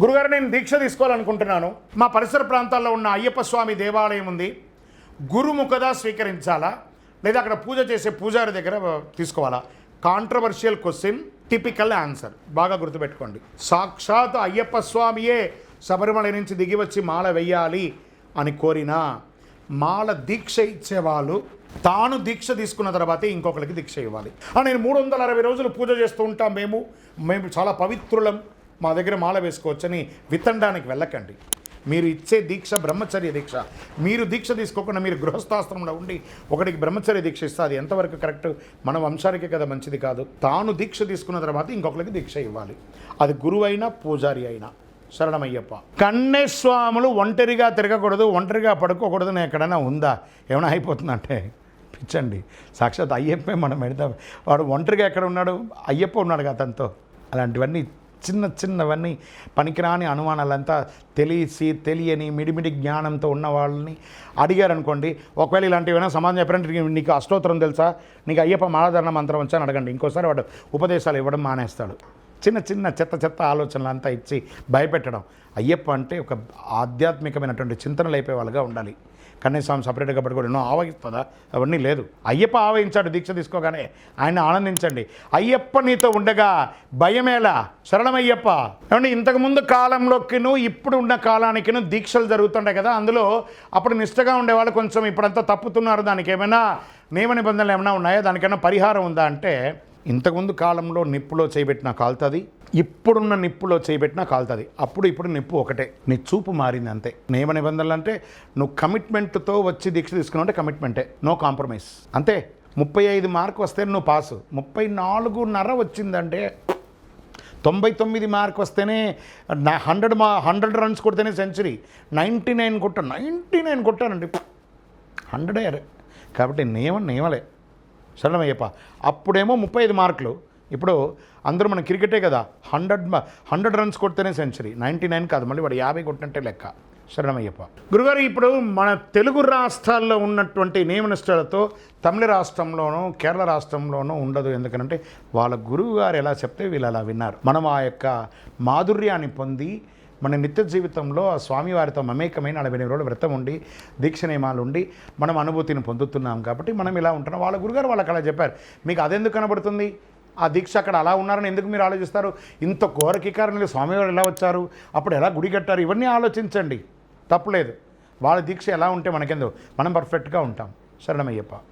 గురుగారు నేను దీక్ష తీసుకోవాలనుకుంటున్నాను. మా పరిసర ప్రాంతాల్లో ఉన్న అయ్యప్ప స్వామి దేవాలయం ఉంది. గురుముఖదా స్వీకరించాలా? లేదా అక్కడ పూజ చేసే పూజారి దగ్గర తీసుకోవాలా? కాంట్రవర్షియల్ క్వశ్చన్ టిపికల్ ఆన్సర్ బాగా గుర్తుపెట్టుకోండి. సాక్షాత్ అయ్యప్ప స్వామియే శబరిమల నుంచి దిగి వచ్చి మాల వెయ్యాలి అని కోరినా మాల దీక్ష ఇచ్చేవాళ్ళు తాను దీక్ష తీసుకున్న తర్వాతే ఇంకొకరికి దీక్ష ఇవ్వాలి. నేను మూడు వందల అరవై రోజులు పూజ చేస్తూ ఉంటాం మేము. మేము చాలా పవిత్రులం. మా దగ్గర మాల వేసుకోవచ్చని విత్తండానికి వెళ్ళకండి. మీరు ఇచ్చే దీక్ష బ్రహ్మచర్య దీక్ష. మీరు దీక్ష తీసుకోకుండా మీరు గృహస్థాశ్రమంలో ఉండి ఒకటికి బ్రహ్మచర్య దీక్ష ఇస్తే అది ఎంతవరకు కరెక్ట్? మన వంశానికి కదా మంచిది కాదు. తాను దీక్ష తీసుకున్న తర్వాత ఇంకొకరికి దీక్ష ఇవ్వాలి. అది గురువైనా పూజారి అయినా. శరణమయ్యప్ప. కన్నేస్వాములు ఒంటరిగా తిరగకూడదు ఒంటరిగా పడుకోకూడదు ఎక్కడైనా ఉందా? ఏమైనా అయిపోతుందంటే పిచ్చండి. సాక్షాత్ అయ్యప్పే మనం పెడతాం. వాడు ఒంటరిగా ఎక్కడ ఉన్నాడు? అయ్యప్ప ఉన్నాడు కదా అతనితో. అలాంటివన్నీ చిన్న చిన్నవన్నీ పనికిరాని అనుమానాలంతా తెలిసి తెలియని మిడిమిడి జ్ఞానంతో ఉన్న వాళ్ళని అడిగారనుకోండి ఒకవేళ ఇలాంటివి ఏమైనా సమాజం చెప్పారంటే నీకు- నీకు అష్టోత్తరం తెలుసా? నీకు అయ్యప్ప మాలాధరణ మంత్రం వచ్చా అని అడగండి. ఇంకోసారి వాడు ఉపదేశాలు ఇవ్వడం మానేస్తాడు. చిన్న చిన్న చెత్త చెత్త ఆలోచనలు అంతా ఇచ్చి భయపెట్టడం. అయ్యప్ప అంటే ఒక ఆధ్యాత్మికమైనటువంటి చింతనలు అయిపోయే వాళ్ళుగా ఉండాలి. కనీసం సపరేట్గా పట్టుకోవడం ఎన్నో ఆవగిస్తుందా అవన్నీ లేదు. అయ్యప్ప ఆవహించాడు దీక్ష తీసుకోగానే. ఆయన ఆనందించండి. అయ్యప్ప నీతో ఉండగా భయమేలా శరణమయ్యప్ప. ఏమంటే ఇంతకుముందు కాలంలోకిను ఇప్పుడు ఉన్న కాలానికిను దీక్షలు జరుగుతుంటాయి కదా. అందులో అప్పుడు నిష్టగా ఉండేవాళ్ళు కొంచెం ఇప్పుడంతా తప్పుతున్నారు దానికి. ఏమైనా నియమ నిబంధనలు ఏమైనా ఉన్నాయా? దానికైనా పరిహారం ఉందా అంటే ఇంతకుముందు కాలంలో నిప్పులో చేయబెట్టిన కాలుతుంది ఇప్పుడున్న నిప్పులో చేయబెట్టినా కాలుతుంది. అప్పుడు ఇప్పుడు నిప్పు ఒకటే నీ చూపు మారింది అంతే. నియమ నిబంధనలు అంటే నువ్వు కమిట్మెంట్తో వచ్చి దీక్ష తీసుకున్నావు అంటే కమిట్మెంటే నో కాంప్రమైజ్. అంతే ముప్పై ఐదు మార్క్ వస్తే నువ్వు పాసు. ముప్పై నాలుగున్నర వచ్చిందంటే తొంభై తొమ్మిది మార్క్ వస్తేనే హండ్రెడ్ మా హండ్రెడ్ రన్స్ కొడితేనే సెంచరీ. నైంటీ నైన్ కొట్టాను నైంటీ నైన్ కొట్టానండి. హండ్రెడ్ అయ్యారు. కాబట్టి నియమం నియమలే. సరళమయ్యప్ప. అప్పుడేమో ముప్పై ఐదు మార్కులు. ఇప్పుడు అందరూ మన క్రికెటే కదా. హండ్రెడ్ హండ్రెడ్ రన్స్ కొడితేనే సెంచరీ. నైంటీ నైన్ కాదు మళ్ళీ వాడు యాభై కొట్టినట్టే లెక్క. శరణమయ్యప్ప గురుగారు ఇప్పుడు మన తెలుగు రాష్ట్రాల్లో ఉన్నటువంటి నియమనిష్టలతో తమిళ రాష్ట్రంలోనూ కేరళ రాష్ట్రంలోనూ ఉండదు. ఎందుకంటే వాళ్ళ గురువు గారు ఎలా చెప్తే వీళ్ళు అలా విన్నారు. మనం ఆ యొక్క మాధుర్యాన్ని పొంది మన నిత్య జీవితంలో ఆ స్వామివారితో మమేకమైన నలభై ఎనిమిది రోజులు వ్రతం ఉండి దీక్ష నియమాలు ఉండి మనం అనుభూతిని పొందుతున్నాం కాబట్టి మనం ఇలా ఉంటున్నాం. వాళ్ళ గురుగారు వాళ్ళకి అలా చెప్పారు. మీకు అదెందుకు కనబడుతుంది? ఆ దీక్ష అక్కడ అలా ఉన్నారని ఎందుకు మీరు ఆలోచిస్తారు? ఇంత ఘోరకికారణలు స్వామివారు ఎలా వచ్చారు? అప్పుడు ఎలా గుడి కట్టారు? ఇవన్నీ ఆలోచించండి. తప్పులేదు. వాళ్ళ దీక్ష ఎలా ఉంటే మనకెందుకు? మనం పర్ఫెక్ట్గా ఉంటాం. శరణమయ్యప్ప.